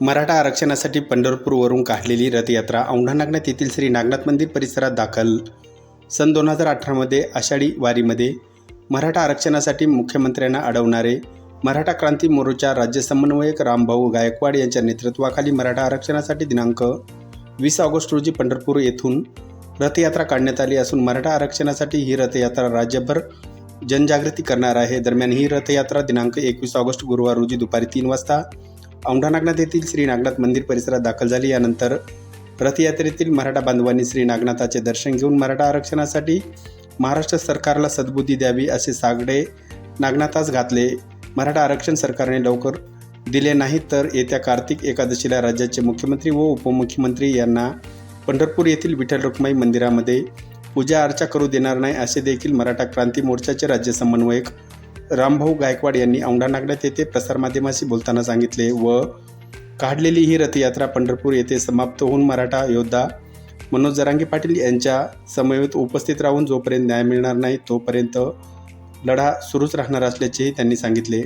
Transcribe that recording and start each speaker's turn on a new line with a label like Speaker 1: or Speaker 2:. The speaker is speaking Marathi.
Speaker 1: मराठा आरक्षणासाठी पंढरपूरवरून काढलेली रथयात्रा औंढा नागनाथ येथील श्री नागनाथ मंदिर परिसरात दाखल. सन दोन हजार अठरामध्ये आषाढी वारीमध्ये मराठा आरक्षणासाठी मुख्यमंत्र्यांना अडवणारे मराठा क्रांती मोर्चा राज्य समन्वयक रामभाऊ गायकवाड यांच्या नेतृत्वाखाली मराठा आरक्षणासाठी दिनांक वीस ऑगस्ट रोजी पंढरपूर येथून रथयात्रा काढण्यात आली असून मराठा आरक्षणासाठी ही रथयात्रा राज्यभर जनजागृती करणार आहे. दरम्यान ही रथयात्रा दिनांक एकवीस ऑगस्ट गुरुवार रोजी दुपारी तीन वाजता औंढा नागनाथ येथील श्री नागनाथ मंदिर परिसरात दाखल झाली. यानंतर रथयात्रेतील मराठा बांधवांनी श्री नागनाथाचे दर्शन घेऊन मराठा आरक्षणासाठी महाराष्ट्र सरकारला सद्बुद्धी द्यावी असे सागडे नागनाथास घातले. मराठा आरक्षण सरकारने लवकर दिले नाही तर येत्या कार्तिक एकादशीला राज्याचे मुख्यमंत्री व उपमुख्यमंत्री यांना पंढरपूर येथील विठ्ठल रुक्माई मंदिरामध्ये पूजा अर्चा करू देणार नाही असे देखील मराठा क्रांती मोर्चाचे राज्य समन्वयक रामभाऊ गायकवाड यांनी औंढा नागड्यात येथे प्रसारमाध्यमाशी बोलताना सांगितले व काढलेली ही रथयात्रा पंढरपूर येथे समाप्त होऊन मराठा योद्धा मनोज जरांगे पाटील यांच्या समवेत उपस्थित राहून जोपर्यंत न्याय मिळणार नाही तोपर्यंत लढा सुरूच राहणार असल्याचेही त्यांनी सांगितले.